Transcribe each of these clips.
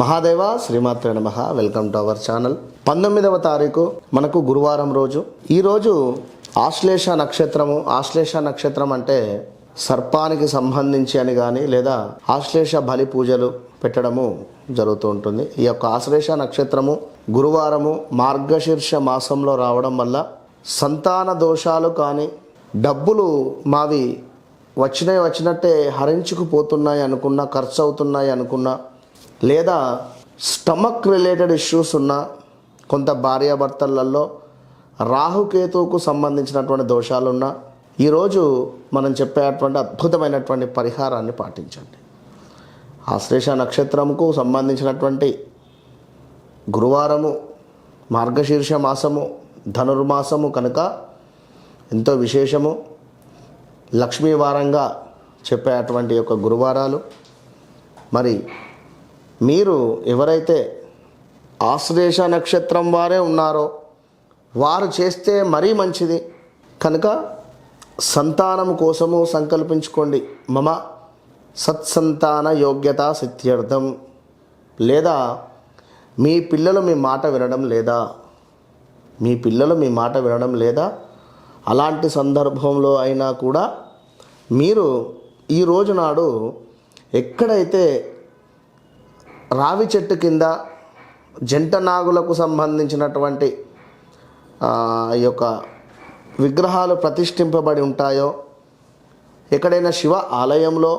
మహాదేవ శ్రీమాత్ర నమ. Welcome to our channel. పంతొమ్మిదవ తారీఖు మనకు గురువారం రోజు. ఈరోజు ఆశ్లేష నక్షత్రము ఆశ్లేష నక్షత్రం అంటే సర్పానికి సంబంధించి అని కానీ లేదా ఆశ్లేష బలి పూజలు పెట్టడము జరుగుతూ ఉంటుంది. ఈ యొక్క ఆశ్లేష నక్షత్రము గురువారము మార్గశీర్ష మాసంలో రావడం వల్ల సంతాన దోషాలు కానీ డబ్బులు మావి వచ్చినాయి వచ్చినట్టే హరించుకుపోతున్నాయి అనుకున్నా ఖర్చు అవుతున్నాయి అనుకున్నా లేదా స్టమక్ రిలేటెడ్ ఇష్యూస్ ఉన్న కొంత భార్యాభర్తలలో రాహుకేతువుకు సంబంధించినటువంటి దోషాలున్నా ఈరోజు మనం చెప్పేటువంటి అద్భుతమైనటువంటి పరిహారాన్ని పాటించండి. ఆశ్లేష నక్షత్రముకు సంబంధించినటువంటి గురువారము మార్గశీర్ష మాసము ధనుర్మాసము కనుక ఎంతో విశేషము. లక్ష్మీవారంగా చెప్పేటువంటి యొక్క గురువారాలు. మరి మీరు ఎవరైతే ఆశ్లేష నక్షత్రం వారే ఉన్నారో వారు చేస్తే మరీ మంచిది. కనుక సంతానం కోసము సంకల్పించుకోండి. మమ సత్సంతాన యోగ్యత సిద్ధ్యర్థం. లేదా మీ పిల్లలు మీ మాట వినడం లేదా మీ పిల్లలు మీ మాట వినడం లేదా అలాంటి సందర్భంలో అయినా కూడా మీరు ఈ రోజు నాడు ఎక్కడైతే రావి చెట్టు కింద జంట నాగులకు సంబంధించినటువంటి ఈ యొక్క విగ్రహాలు ప్రతిష్ఠింపబడి ఉంటాయో ఎక్కడైనా శివ ఆలయంలో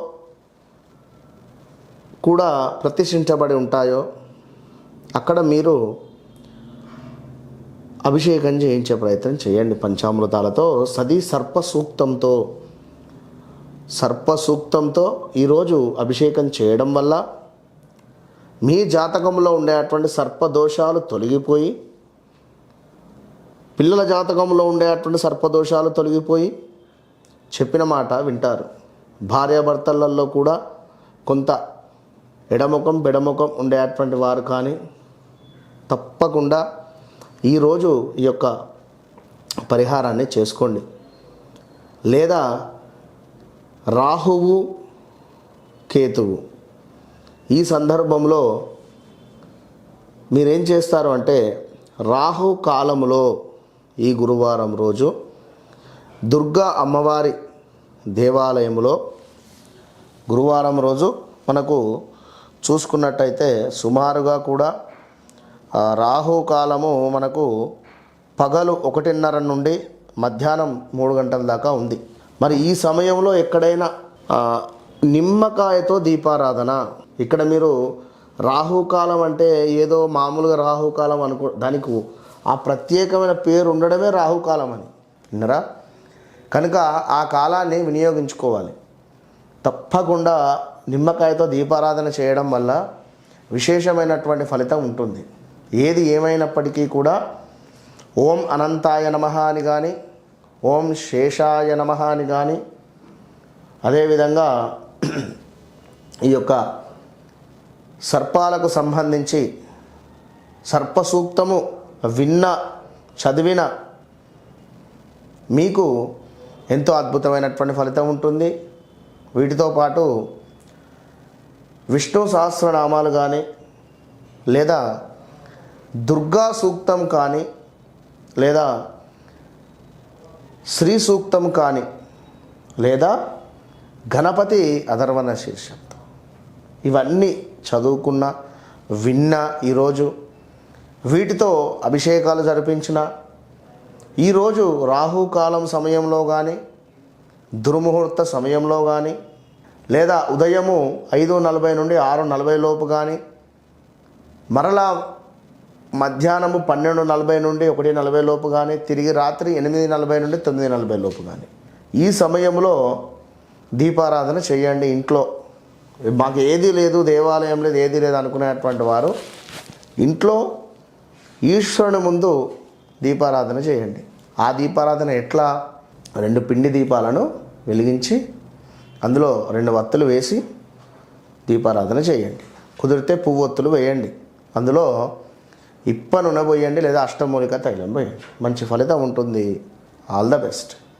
కూడా ప్రతిష్ఠించబడి ఉంటాయో అక్కడ మీరు అభిషేకం చేయించే ప్రయత్నం చేయండి. పంచామృతాలతో సది సర్ప సూక్తంతో సర్ప సూక్తంతో ఈరోజు అభిషేకం చేయడం వల్ల మీ జాతకంలో ఉండేటువంటి సర్పదోషాలు తొలగిపోయి పిల్లల జాతకంలో ఉండేటువంటి సర్పదోషాలు తొలగిపోయి చెప్పిన మాట వింటారు. భార్యాభర్తలలో కూడా కొంత ఎడముఖం బెడముఖం ఉండేటువంటి వారు కానీ తప్పకుండా ఈరోజు ఈ యొక్క పరిహారాన్ని చేసుకోండి. లేదా రాహువు కేతువు ఈ సందర్భంలో మీరేం చేస్తారు అంటే రాహు కాలంలో ఈ గురువారం రోజు దుర్గా అమ్మవారి దేవాలయంలో గురువారం రోజు మనకు చూసుకున్నట్టయితే సుమారుగా కూడా రాహు కాలము మనకు పగలు ఒకటిన్నర నుండి మధ్యాహ్నం మూడు గంటల దాకా ఉంది. మరి ఈ సమయంలో ఎక్కడైనా నిమ్మకాయతో దీపారాధన ఇక్కడ మీరు రాహుకాలం అంటే ఏదో మామూలుగా రాహుకాలం అనుకో దానికి ఆ ప్రత్యేకమైన పేరు ఉండడమే రాహుకాలం అని. విన్నరా? కనుక ఆ కాలాన్ని వినియోగించుకోవాలి. తప్పకుండా నిమ్మకాయతో దీపారాధన చేయడం వల్ల విశేషమైనటువంటి ఫలితం ఉంటుంది. ఏది ఏమైనప్పటికీ కూడా ఓం అనంతాయ నమ అని కానీ ఓం శేషాయ నమ అని కానీ అదేవిధంగా ఈ యొక్క సర్పాలకు సంబంధించి సర్పసూక్తము విన్న చదివిన మీకు ఎంతో అద్భుతమైనటువంటి ఫలితం ఉంటుంది. వీటితో పాటు విష్ణు సహస్రనామాలు కానీ లేదా దుర్గా సూక్తం కానీ లేదా శ్రీ సూక్తం కానీ లేదా గణపతి అధర్వణ శీర్షం. ఇవన్నీ చదువుకున్న విన్న ఈరోజు. వీటితో అభిషేకాలు జరిపించిన. ఈరోజు రాహుకాలం సమయంలో కానీ దుర్ముహూర్త సమయంలో కానీ లేదా ఉదయము ఐదు నలభై నుండి ఆరు నలభై లోపు కానీ మరలా మధ్యాహ్నము పన్నెండు నలభై నుండి ఒకటి నలభై లోపు కానీ తిరిగి రాత్రి ఎనిమిది నలభై నుండి తొమ్మిది నలభై లోపు కానీ ఈ సమయంలో దీపారాధన చేయండి ఇంట్లో. మాకు ఏది లేదు దేవాలయం లేదు ఏది లేదు అనుకునేటువంటి వారు ఇంట్లో ఈశ్వరుని ముందు దీపారాధన చేయండి. ఆ దీపారాధన ఎట్లా? రెండు పిండి దీపాలను వెలిగించి అందులో రెండు వత్తులు వేసి దీపారాధన చేయండి. కుదిరితే పువ్వొత్తులు వేయండి. అందులో ఇప్ప నూనె పోయండి లేదా అష్టమూలిక తైలం పోయండి. మంచి ఫలితం ఉంటుంది. All the best